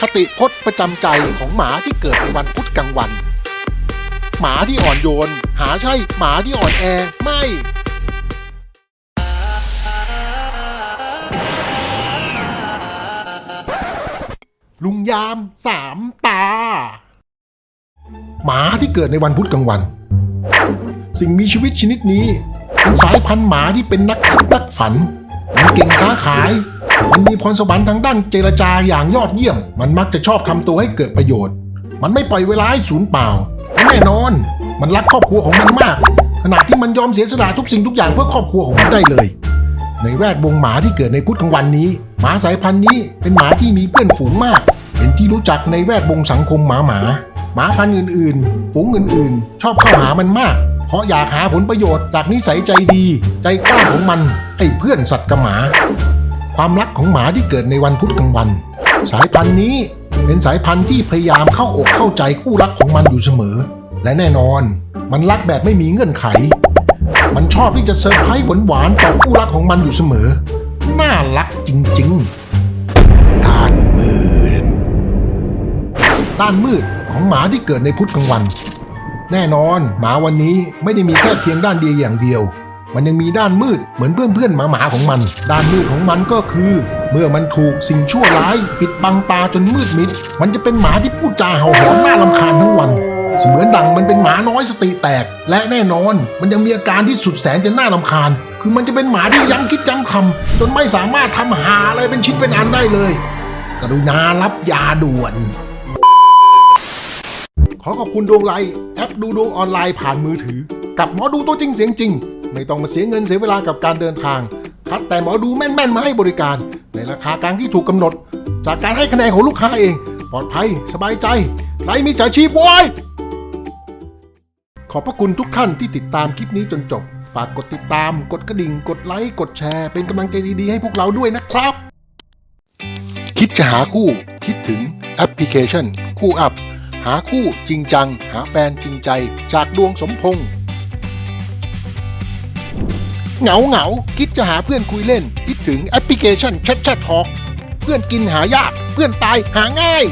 คติพจน์ประจำใจของหมาที่เกิดในวันพุธกลางวัน หมาที่อ่อนโยน หาใช่หมาที่อ่อนแอไม่ ลุงยามสามตา หมาที่เกิดในวันพุธกลางวัน สิ่งมีชีวิตชนิดนี้เป็นสายพันธุ์หมาที่เป็นนักคิดนักฝันมันเก่งค้าขาย มันมีพรสวรรค์ทางด้านเจรจาอย่างยอดเยี่ยม มันมักจะชอบทำตัวให้เกิดประโยชน์ มันไม่ปล่อยเวลาให้สูญเปล่าและแน่นอน มันรักครอบครัวของมันมาก ขณะที่มันยอมเสียสละทุกสิ่งทุกอย่างเพื่อครอบครัวของมันได้เลย ในแวดวงหมาที่เกิดในพุทธกลางวันนี้ หมาสายพันธุ์นี้เป็นหมาที่มีเพื่อนฝูงมาก เป็นที่รู้จักในแวดวงสังคมหมาหมาหมาพันธุ์อื่นๆ ฝูงอื่นๆ ชอบเข้าหามันมาก เพราะอยากหาผลประโยชน์จากนิสัยใจดี ใจกล้าของมันให้เพื่อนสัตว์กับหมา ความรักของหมาที่เกิดในวันพุธกลางวัน สายพันธุ์นี้เป็นสายพันธุ์ที่พยายามเข้าอกเข้าใจคู่รักของมันอยู่เสมอ และแน่นอน มันรักแบบไม่มีเงื่อนไข มันชอบที่จะเซอร์ไพรส์หวานๆต่อคู่รักของมันอยู่เสมอ น่ารักจริงๆ ด้านมืด ด้านมืดของหมาที่เกิดในพุธกลางวัน แน่นอน หมาวันนี้ไม่ได้มีแค่เพียงด้านดีอย่างเดียว มันยังมีด้านมืดเหมือนเพื่อนๆหมาหมาๆของมัน ด้านมืดของมันก็คือ เมื่อมันถูกสิ่งชั่วร้าย ปิดบังตาจนมืดมิด มันจะเป็นหมาที่พูดจาเห่าหอนน่ารำคาญทั้งวัน เสมือนดังมันเป็นหมาน้อยสติแตก และแน่นอน มันยังมีอาการที่สุดแสนจะน่ารำคาญ คือมันจะเป็นหมาที่ย้ำคิดย้ำคำจนไม่สามารถทำหาอะไรเป็นชิ้นเป็นอันได้เลย กรุณารับยาด่วนขอขอบคุณดวงไลน์แอปดูดวงออนไลน์ผ่านมือถือ กับหมอดูตัวจริงเสียงจริง ไม่ต้องมาเสียเงินเสียเวลากับการเดินทาง คัดแต่หมอดูแม่นๆมาให้บริการ ในราคากลางที่ถูกกำหนด จากการให้คะแนนของลูกค้าเอง ปลอดภัยสบายใจไร้มิจฉาชีพโว้ยขอบพระคุณทุกท่านที่ติดตามคลิปนี้จนจบ ฝากกดติดตาม กดกระดิ่ง กดไลค์ กดแชร์ เป็นกำลังใจดีๆ ให้พวกเราด้วยนะครับ คิดจะหาคู่ คิดถึงแอปพลิเคชัน คู่อัพ หาคู่จริงจัง หาแฟนจริงใจ จากดวงสมพงษ์ เหงาเหงาคิดจะหาเพื่อนคุยเล่น คิดถึงแอปพลิเคชันแชทแชททอกเพื่อนกินหายาก เพื่อนตายหาง่าย